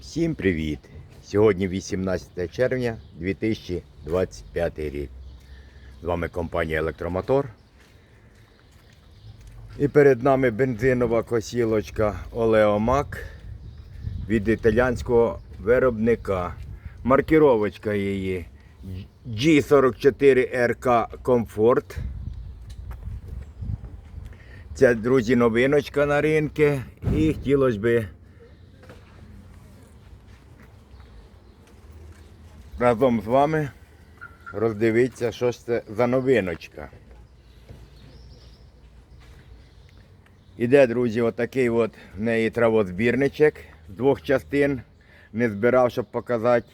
Всім привіт! Сьогодні 18 червня 2025 рік. З вами компанія Електромотор. І перед нами бензинова косілочка Олеомак від італійського виробника. Маркіровочка її G44RK Comfort. Це, друзі, новиночка на ринку. І хотілося би разом з вами роздивитися, що ж це за новиночка. Іде, друзі, отакий от в неї травозбірничок з двох частин. Не збирав, щоб показати,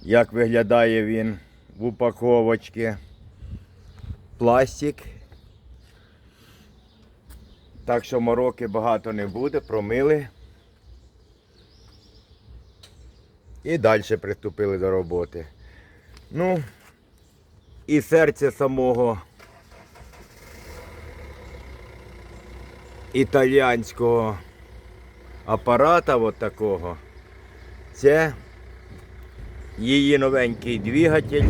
як виглядає він в упаковочці. Пластик. Так що мороки багато не буде, промили. І далі приступили до роботи. Ну, і серце самого італійського апарата от такого. Це її новенький двигатель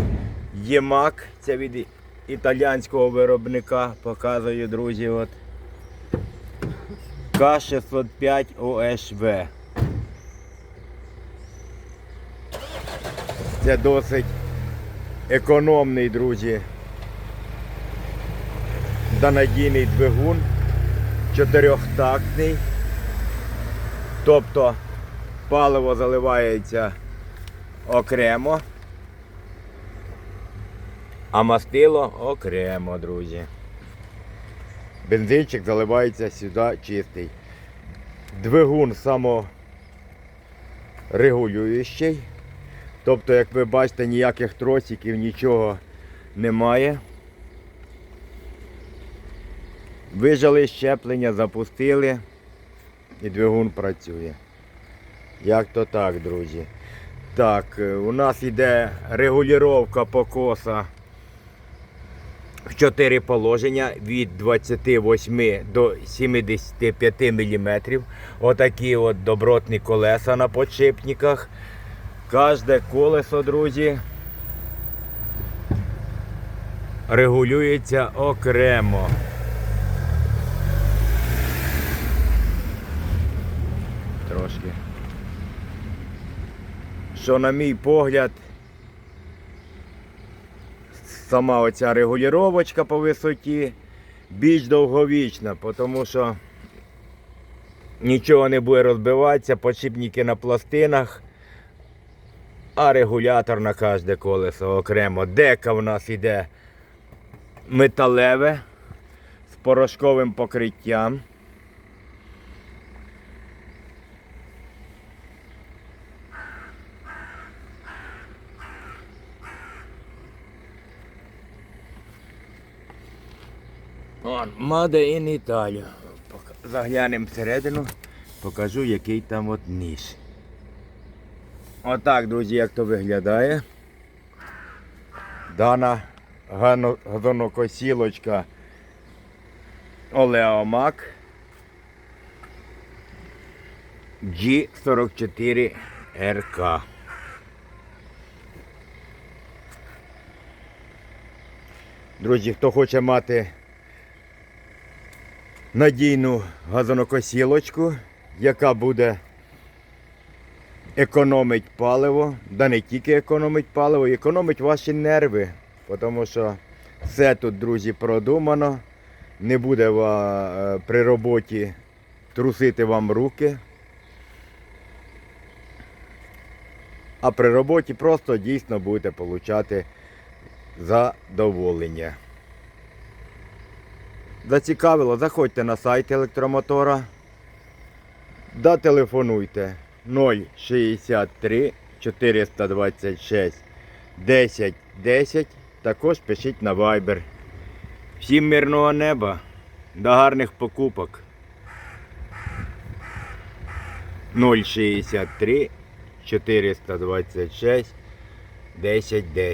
Ємак. Це від італійського виробника. Показую, друзі. От. К605 ОШВ. Це досить економний, друзі. Да надійний двигун, чотирьохтактний. Тобто паливо заливається окремо, а мастило окремо, друзі. Бензинчик заливається сюди чистий. Двигун саморегулюючий. Тобто, як ви бачите, ніяких тросиків, нічого немає. Вижали щеплення, запустили і двигун працює. Як то так, друзі. Так, е, у нас йде регулювання покоса в 4 положення від 28 до 75 мм. Отакі от добротні колеса на подшипниках. Кожне колесо, друзі, регулюється окремо. Трошки. Що, на мій погляд, сама оця регулювачка по висоті більш довговічна, тому що нічого не буде розбиватися, подшипники на пластинах а регулятор на кожне колесо окремо. Дека в нас йде металеве з порошковим покриттям. Вон, Made in Italia. Заглянемо всередину, покажу, який там от ніж. Отак, друзі, як то виглядає. Дана газонокосілочка Олеомак G44RK. Друзі, хто хоче мати надійну газонокосілочку, яка буде економить паливо, да не тільки економить паливо, економить ваші нерви, тому що все тут, друзі, продумано. Не буде е, при роботі трусити вам руки. А при роботі просто дійсно будете отримати задоволення. Зацікавило, заходьте на сайт електромотора. Да телефонуйте 063 426 10 10. Також пишіть на Viber. Всім мирного неба, до гарних покупок. 063 426 10 10.